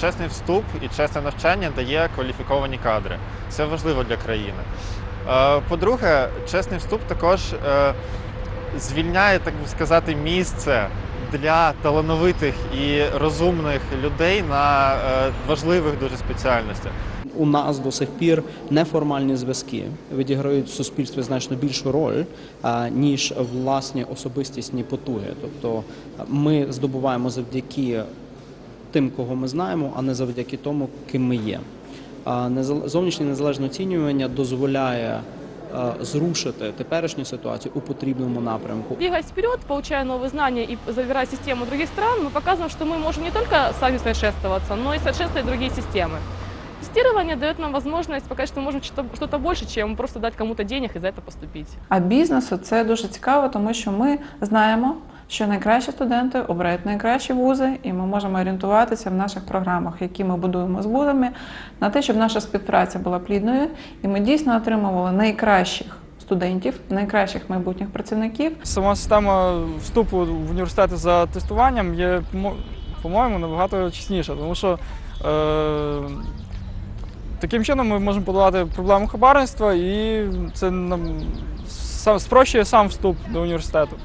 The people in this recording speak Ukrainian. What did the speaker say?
чесний вступ і чесне навчання дає кваліфіковані кадри. Це важливо для країни. Е, По-друге, чесний вступ також е, звільняє, так би сказати, місце для талановитих і розумних людей на е, важливих дуже спеціальностях. У нас до сих пір неформальні зв'язки відіграють в суспільстві значно більшу роль, ніж власні особистісні потуги. Тобто ми здобуваємо завдяки тим, кого ми знаємо, а не завдяки тому, ким ми є. А незал- Зовнішнє незалежне оцінювання дозволяє а, зрушити теперішню ситуацію у потрібному напрямку. Двигаясь вперед, получая новые знания и забирая систему других стран, мы показываем, что мы можем не только сами совершенствоваться, но и совершенствовать другие системы. Тестирование дает нам возможность показать, что мы можем что-то, что-то больше, чем просто дать кому-то денег и за это поступить. А бізнесу це дуже цікаво, тому що ми знаємо, що найкращі студенти обирають найкращі вузи, і ми можемо орієнтуватися в наших програмах, які ми будуємо з вузами, на те, щоб наша співпраця була плідною, і ми дійсно отримували найкращих студентів, найкращих майбутніх працівників. Сама система вступу в університети за тестуванням є, по-мо- по-моєму, набагато чесніша, тому що е, таким чином ми можемо подолати проблему хабарництва і це нам спрощує сам вступ до університету.